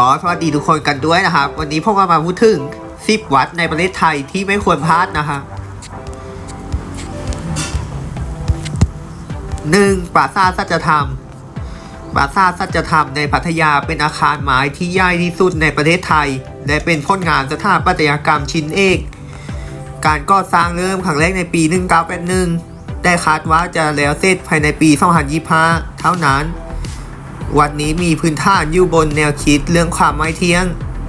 ก็สวัสดีทุกคนกันด้วยนะครับ วันนี้พวกเรามาพูดถึง 10 วัดในประเทศไทยที่ไม่ควรพลาดนะฮะหนึ่งปราสาทสัจธรรม ปราสาทสัจธรรมในพัทยาเป็นอาคารไม้ที่ใหญ่ที่สุดในประเทศไทย และเป็นผลงานสถาปัตยกรรมชิ้นเอก การก่อสร้างเริ่มครั้งแรกในปี 1981แต่คาดว่าจะแล้วเสร็จภายในปี 2025 เท่านั้น วัดนี้มีพื้นฐานอยู่บนแนวคิดเรื่องความไม่เที่ยง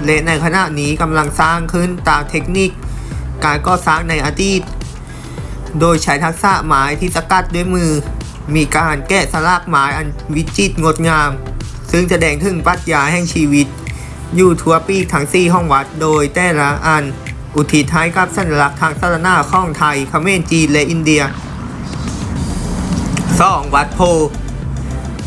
และในขณะนี้กำลังสร้างขึ้นตามเทคนิค การก่อสร้างในอดีต โดยใช้ทักษะไม้ที่สกัดด้วยมือ มีการแกะสลักไม้อันวิจิตรงดงาม ซึ่งแสดงถึงปรัชญาแห่งชีวิต อยู่ทั่วปีกทั้งสี่ห้องวัดโดยแต่ละอัน อุทิศให้กับสัญลักษณ์ทางศาสนาของไทยเขมรจีนและอินเดีย 2. วัดโพ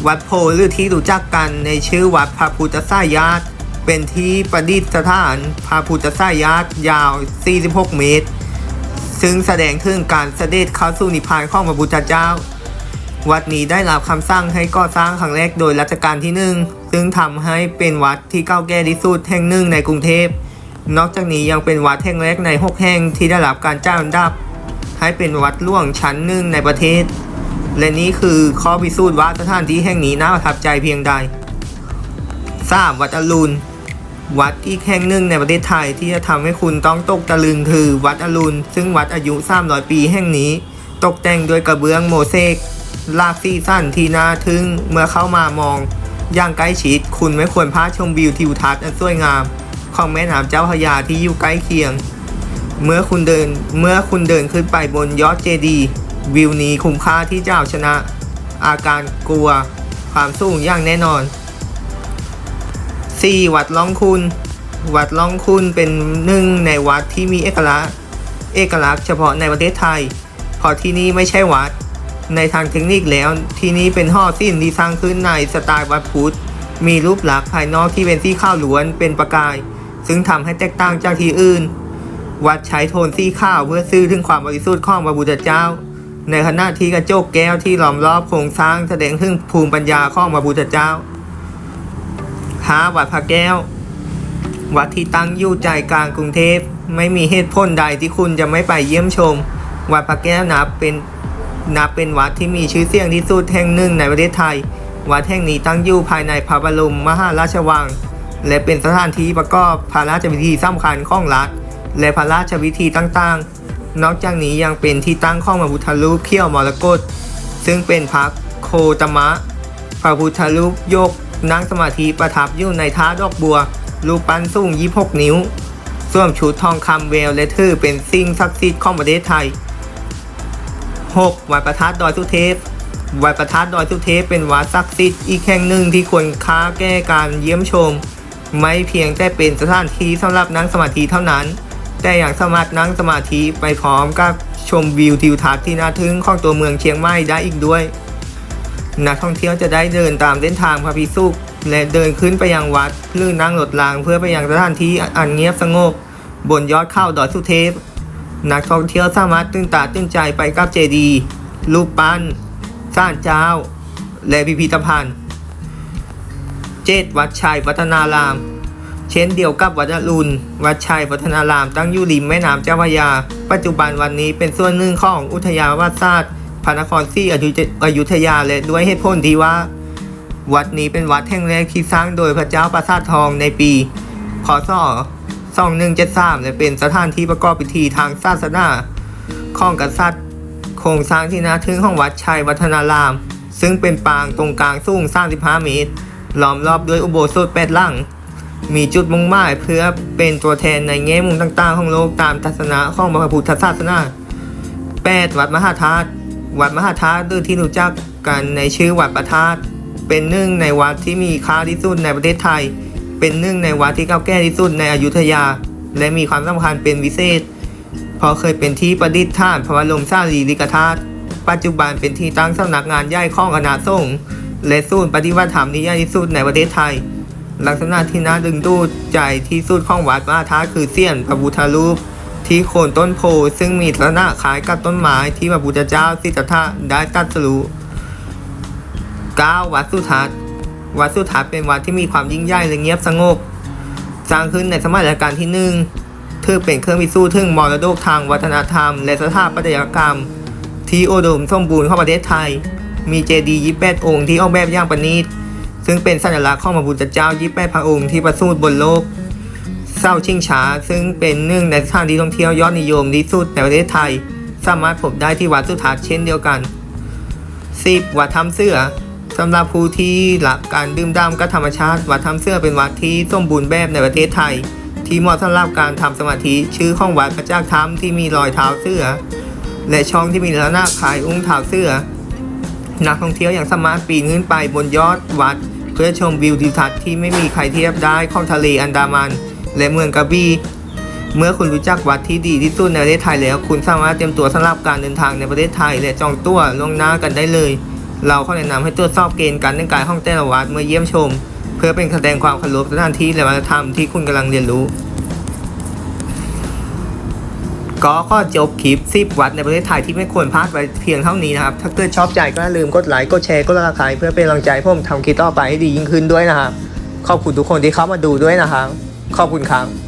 วัดโพหรือที่รู้จักกันในชื่อวัดพระพุทธสายาตเป็นที่ประดิษฐานพระพุทธสายาตยาว 46 เมตร ซึ่งแสดงถึงการเสด็จเข้าสู่นิพพานของพระพุทธเจ้า วัดนี้ได้รับคำสั่งให้ก่อสร้างครั้งแรกโดยรัชกาลที่หนึ่งซึ่งทำให้เป็นวัดที่เก่าแก่ที่สุดแห่งหนึ่งในกรุงเทพ นอกจากนี้ยังเป็นวัดแห่งแรกในหกแห่งที่ได้รับการจ้างอัดับ ให้เป็นวัดล่วงชั้นหนึ่งในประเทศ และนี่คือข้อพิสูจน์ว่าสถานที่แห่งนี้น่าประทับใจเพียงใด 3. วัดอรุณ วัดอีกแห่งหนึ่งในประเทศไทยที่จะทำให้คุณต้องตกตะลึงคือวัดอรุณ ซึ่งวัดอายุ 300 ปีแห่งนี้ ตกแต่งด้วยกระเบื้องโมเสกลากซี่สั้นที่น่าทึ่งเมื่อเข้ามามอง อย่างใกล้ชิดคุณไม่ควรพลาดชมวิวทิวทัศน์อันสวยงาม ของแม่น้ำเจ้าพระยาที่อยู่ใกล้เคียง เมื่อคุณเดินเมื่อคุณเดินขึ้นไปบนยอดเจดีย์ วิวนี้คุ้มค่าที่จะเอาชนะ อาการกลัวความสูงอย่างแน่นอน 4. วัดล่องคุณ วัดล่องคุณเป็นหนึ่งในวัดที่มีเอกลักษณ์เอกลักษณ์เฉพาะในประเทศไทย เพราะที่นี่ไม่ใช่วัด ในทางเทคนิคแล้วที่นี่เป็นห่อสิ้นที่สร้างขึ้นในสไตล์วัดพุทธ มีรูปลักษณ์ภายนอกที่เป็นสีข้าวล้วนเป็นประกาย ซึ่งทำให้แตกต่างจากที่อื่น วัดใช้โทนสีข้าวเพื่อสื่อถึงความบริสุทธิ์ของพระพุทธเจ้า ในขณะที่กระจกแก้วที่ล้อมรอบโครงสร้างแสดงถึงภูมิปัญญาของพระพุทธเจ้า 5. วัดพระแก้ว วัดที่ตั้งอยู่ใจกลางกรุงเทพไม่มีเหตุผลใดที่คุณจะไม่ไปเยี่ยมชม วัดพระแก้วนับเป็นนับเป็นวัดที่มีชื่อเสียงที่สุดแห่งหนึ่งในประเทศไทย วัดแห่งนี้ตั้งอยู่ภายในพระบรมมหาราชวัง และเป็นสถานที่ประกอบพระราชพิธีสำคัญของรัฐ และพระราชพิธีต่างๆ นอกจากนี้ยังเป็นที่ตั้งของพระพุทธรูปเขี้ยวมรกตซึ่งเป็นพระโคตมะ พระพุทธรูปยกนั่งสมาธิประทับอยู่ในท่าดอกบัว รูปปั้นสูง 26 นิ้วสวมชุดทองคำเวลและถือเป็นสิ่งศักดิ์สิทธิ์ของประเทศไทย 6. วัดประทัดดอยสุเทพ วัดประทัดดอยสุเทพเป็นวัดศักดิ์สิทธิ์อีกแห่งหนึ่งที่ควรค่าแก้การเยี่ยมชม ไม่เพียงแต่เป็นสถานที่สำหรับนั่งสมาธิเท่านั้น แต่ยังสามารถนั่งสมาธิไปพร้อมกับชมวิวทิวทัศน์ที่น่าทึ่งของตัวเมืองเชียงใหม่ได้อีกด้วย นักท่องเที่ยวจะได้เดินตามเส้นทางพระพิสุกและเดินขึ้นไปยังวัดหรือนั่งรถรางเพื่อไปยังสถานที่อันเงียบสงบบนยอดเขาดอยสุเทพ นักท่องเที่ยวสามารถตื่นตาตื่นใจไปกับเจดีย์รูปปั้นศาลเจ้า และพิพิธภัณฑ์ เจดวัดชัยวัฒนาราม เช่นเดียวกับวัดอรุณ วัดชัยวัฒนารามตั้งอยู่ริมแม่น้ำเจ้าพระยา ปัจจุบันวันนี้เป็นส่วนหนึ่งของอุทยานวัดศาสตร์พระนครศรีอยุธยาและด้วยเหตุผลที่ว่า วัดนี้เป็นวัดแห่งแรกที่สร้างโดยพระเจ้าปราสาททองในปีพศ2173และเป็นสถานที่ประกอบพิธีทางศาสนาของกษัตริย์โครงสร้างที่น่าทึ่งของวัดชัยวัฒนาราม ซึ่งเป็นปางตรงกลางสูง 35 เมตรล้อมรอบด้วยอุโบสถแปดหลัง มีจุดมุ่งหมายเพื่อเป็นตัวแทนในแง่มุมต่างๆ ของโลกตามทัศนะของพระพุทธศาสนา 8. วัดมหาธาตุวัดมหาธาตุหรือที่รู้จักกันในชื่อวัดประธาตุเป็นหนึ่งในวัดที่มีค่าที่สุดในประเทศไทย เป็นหนึ่งในวัดที่เก่าแก่ที่สุดในอยุธยา และมีความสำคัญเป็นวิเศษ เพราะเคยเป็นที่ประดิษฐานพระบรมสารีริกธาตุปัจจุบันเป็นที่ตั้งสำนักงานใหญ่ของคณะสงฆ์และศูนย์ปฏิบัติธรรมที่ใหญ่ที่สุดในประเทศไทย ลักษณะที่น่าดึงดูดใจที่สุดของวัดมหาธาคือเสี้ยนพระพุทธรูป ที่โคนต้นโพซึ่งมีลักษณะคล้ายกับต้นไม้ที่พระพุทธเจ้าสิทธัตถะได้ตรัสรู้ 9. วัดสุทัศน์วัดสุทัศน์เป็นวัดที่มีความยิ่งใหญ่และเงียบสงบ สร้างขึ้นในสมัยรัชกาลที่หนึ่งถือเป็นเครื่องพิสูจน์ถึงมรดกทางวัฒนธรรม และสถาปัตยกรรม ที่โอดมสมบูรณ์ของประเทศไทย มีเจดีย์28องค์ที่ออกแบบอย่างประณีต ซึ่งเป็นสัญลักษณ์ของพระพุทธเจ้า28พระองค์ที่ประสูติบนโลกเศร้าชิงช้า ซึ่งเป็นหนึ่งในสถานที่ท่องเที่ยวยอดนิยมที่สุดในประเทศไทย สามารถพบได้ที่วัดสุทัศน์เช่นเดียวกัน 10. วัดถ้ำเสือสำหรับผู้ที่รักการดื่มด่ำกับธรรมชาติ วัดถ้ำเสือเป็นวัดที่สมบูรณ์แบบในประเทศไทย ที่เหมาะสำหรับการทำสมาธิชื่อของวัดพระเจ้าถ้ำที่มีรอยเท้าเสือและช่องที่มีลักษณะคล้ายอุ้งเท้าเสือนักท่องเที่ยวยังสามารถปีนขึ้นไปบนยอดวัด เพื่อชมวิวทิวทัศน์ที่ไม่มีใครเทียบได้ของทะเลอันดามัน และเมืองกระบี่เมื่อคุณรู้จักวัดที่ดีที่สุดในประเทศไทยแล้ว คุณสามารถเตรียมตัวสำหรับการเดินทางในประเทศไทย และจองตั๋วล่วงหน้ากันได้เลย เราขอแนะนำให้ตรวจสอบเกณฑ์การแต่งกายของแต่ละวัดเมื่อเยี่ยมชม เพื่อเป็นแสดงความเคารพสถานที่และวัฒนธรรมที่คุณกำลังเรียนรู้ ก็ข้อจบคลิป10วัดในประเทศไทยที่ไม่ควรพลาดไปเพียงเท่านี้นะครับ ถ้าเกิดชอบใจก็อย่าลืมกดไลค์ กดแชร์ กดติดตามเพื่อเป็นกำลังใจให้ผมทำคลิปต่อไปให้ดียิ่งขึ้นด้วยนะครับ ขอบคุณทุกคนที่เข้ามาดูด้วยนะครับ ขอบคุณครับ